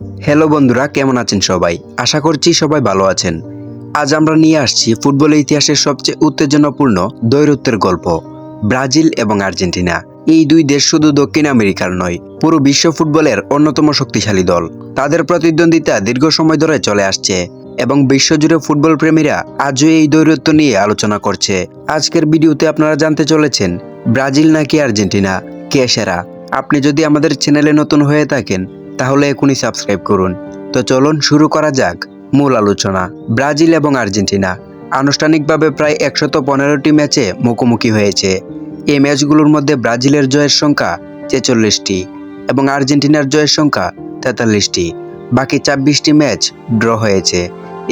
Hello বন্ধুরা, কেমন আছেন সবাই? আশা করছি সবাই ভালো আছেন। আজ আমরা নিয়ে আসছি ফুটবলের ইতিহাসের সবচেয়ে উত্তেজনাপূর্ণ দৈরত্বের গল্প, ব্রাজিল এবং আর্জেন্টিনা। এই দুই দেশ শুধু দক্ষিণ আমেরিকার নয়, পুরো বিশ্ব ফুটবলের অন্যতম শক্তিশালী দল। তাদের প্রতিদ্বন্দ্বিতা দীর্ঘ সময় ধরে চলে আসছে এবং বিশ্বজুড়ে ফুটবল প্রেমীরা আজও এই দৈরত্ব নিয়ে আলোচনা করছে। আজকের ভিডিওতে আপনারা জানতে চলেছেন, ব্রাজিল নাকি আর্জেন্টিনা? কে সেরা? আপনি যদি আমাদের চ্যানেলে নতুন হয়ে থাকেন তাহলে এখনই সাবস্ক্রাইব করুন। তো চলুন শুরু করা যাক মূল আলোচনা। ব্রাজিল এবং আর্জেন্টিনা আনুষ্ঠানিকভাবে প্রায় একশত পনেরোটি ম্যাচে মুখোমুখি হয়েছে। এই ম্যাচগুলোর মধ্যে ব্রাজিলের জয়ের সংখ্যা ছেচল্লিশটি এবং আর্জেন্টিনার জয়ের সংখ্যা তেতাল্লিশটি। বাকি ছাব্বিশটি ম্যাচ ড্র হয়েছে।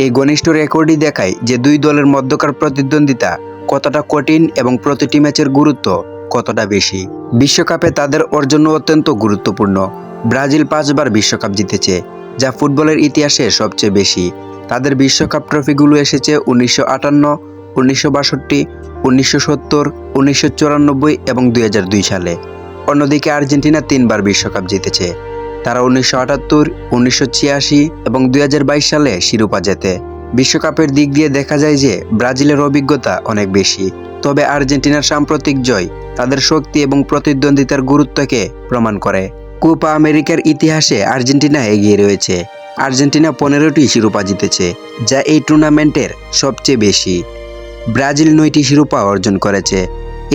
এই ঘনিষ্ঠ রেকর্ডই দেখায় যে দুই দলের মধ্যকার প্রতিদ্বন্দ্বিতা কতটা কঠিন এবং প্রতিটি ম্যাচের গুরুত্ব কতটা বেশি। বিশ্বকাপে তাদের অর্জন অত্যন্ত গুরুত্বপূর্ণ। ব্রাজিল পাঁচবার বিশ্বকাপ জিতেছে, যা ফুটবলের ইতিহাসে সবচেয়ে বেশি। তাদের বিশ্বকাপ ট্রফিগুলো এসেছে উনিশশো আটান্ন, উনিশশো বাষট্টি, উনিশশো সত্তর, উনিশশো চুরানব্বই এবং দুই হাজার দুই সালে। অন্যদিকে আর্জেন্টিনা তিনবার বিশ্বকাপ জিতেছে। তারা উনিশশো আটাত্তর, উনিশশো ছিয়াশি এবং দুই হাজার বাইশ সালে শিরোপা জেতে। বিশ্বকাপের দিক দিয়ে দেখা যায় যে ব্রাজিলের অভিজ্ঞতা অনেক বেশি। তবে আর্জেন্টিনার সাম্প্রতিক জয় তাদের শক্তি এবং প্রতিদ্বন্দ্বিতার গুরুত্বকে প্রমাণ করে। কোপা আমেরিকার ইতিহাসে আর্জেন্টিনা এগিয়ে রয়েছে। আর্জেন্টিনা পনেরোটি শিরোপা জিতেছে, যা এই টুর্নামেন্টের সবচেয়ে বেশি। ব্রাজিল নয়টি শিরোপা অর্জন করেছে।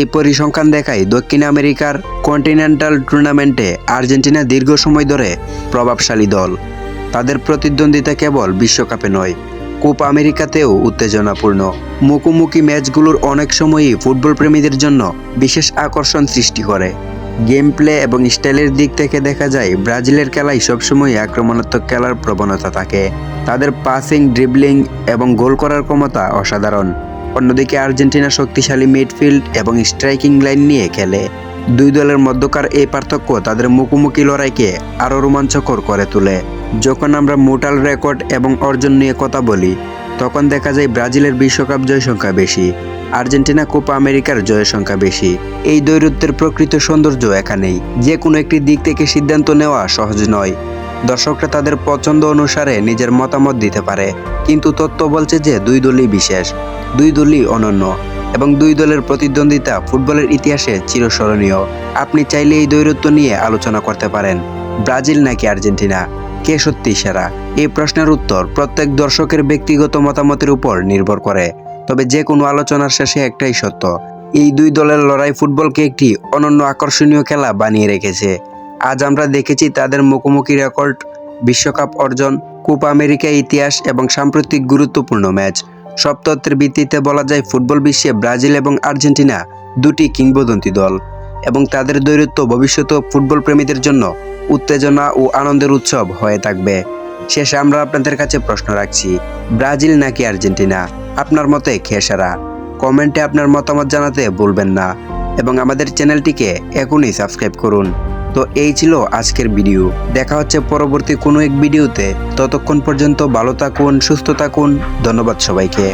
এই পরিসংখ্যান দেখায় দক্ষিণ আমেরিকার কন্টিনেন্টাল টুর্নামেন্টে আর্জেন্টিনা দীর্ঘ সময় ধরে প্রভাবশালী দল। তাদের প্রতিদ্বন্দ্বিতা কেবল বিশ্বকাপে নয়, কোপা আমেরিকাতেও উত্তেজনাপূর্ণ। মুখোমুখি ম্যাচগুলোর অনেক সময়ই ফুটবল প্রেমীদের জন্য বিশেষ আকর্ষণ সৃষ্টি করে। গেম প্লে এবং স্টাইলের দিক থেকে দেখা যায়, ব্রাজিলের খেলায় সবসময় আক্রমণাত্মক খেলার প্রবণতা থাকে। তাদের পাসিং ড্রিবলিং এবং গোল করার ক্ষমতা অসাধারণ। অন্যদিকে আর্জেন্টিনা শক্তিশালী মিডফিল্ড এবং স্ট্রাইকিং লাইন নিয়ে খেলে। দুই দলের মধ্যকার এই পার্থক্য তাদের মুখোমুখি লড়াইকে আরও রোমাঞ্চকর করে তোলে। যখন আমরা মোটাল রেকর্ড এবং অর্জন নিয়ে কথা বলি, তখন দেখা যায় ব্রাজিলের বিশ্বকাপ জয় সংখ্যা বেশি। আর্জেন্টিনা কোপা আমেরিকার জয়ের সংখ্যা বেশি। এই দৈরত্বের প্রকৃত সৌন্দর্য এখানেই। যে কোনো একটি দিক থেকে সিদ্ধান্ত নেওয়া সহজ নয়। দর্শকরা তাদের পছন্দ অনুসারে নিজের মতামত দিতে পারে। কিন্তু তত্ত্ব বলছে যে দুই দলই বিশেষ, দুই দলই অনন্য এবং দুই দলের প্রতিদ্বন্দ্বিতা ফুটবলের ইতিহাসে চিরস্মরণীয়। আপনি চাইলে এই দৈরত্ব নিয়ে আলোচনা করতে পারেন। ব্রাজিল নাকি আর্জেন্টিনা? কে সত্যি সেরা? এই প্রশ্নের উত্তর প্রত্যেক দর্শকের ব্যক্তিগত মতামতের উপর নির্ভর করে। তবে যে কোনো আলোচনার শেষে একটাই সত্য, এই দুই দলের লড়াই ফুটবলকে একটি অনন্য আকর্ষণীয় খেলা বানিয়ে রেখেছে। আজ আমরা দেখেছি তাদের মুখোমুখি রেকর্ড, বিশ্বকাপ অর্জন, কোপা আমেরিকা ইতিহাস এবং সাম্প্রতিক গুরুত্বপূর্ণ ম্যাচ। সব তথ্যের ভিত্তিতে বলা যায়, ফুটবল বিশ্বে ব্রাজিল এবং আর্জেন্টিনা দুটি কিংবদন্তি দল এবং তাদের দৈরত্ব ভবিষ্যতে ফুটবল প্রেমীদের জন্য উত্তেজনা ও আনন্দের উৎসব হয়ে থাকবে। শেষে আমরা আপনাদের কাছে প্রশ্ন রাখছি, ব্রাজিল নাকি আর্জেন্টিনা? আপনার মতে খেসারা? সারা কমেন্টে আপনার মতামত জানাতে ভুলবেন না এবং আমাদের চ্যানেলটিকে এখনই সাবস্ক্রাইব করুন। তো এই ছিল আজকের ভিডিও। দেখা হচ্ছে পরবর্তী কোনো এক ভিডিওতে। ততক্ষণ পর্যন্ত ভালো থাকুন, সুস্থ থাকুন। ধন্যবাদ সবাইকে।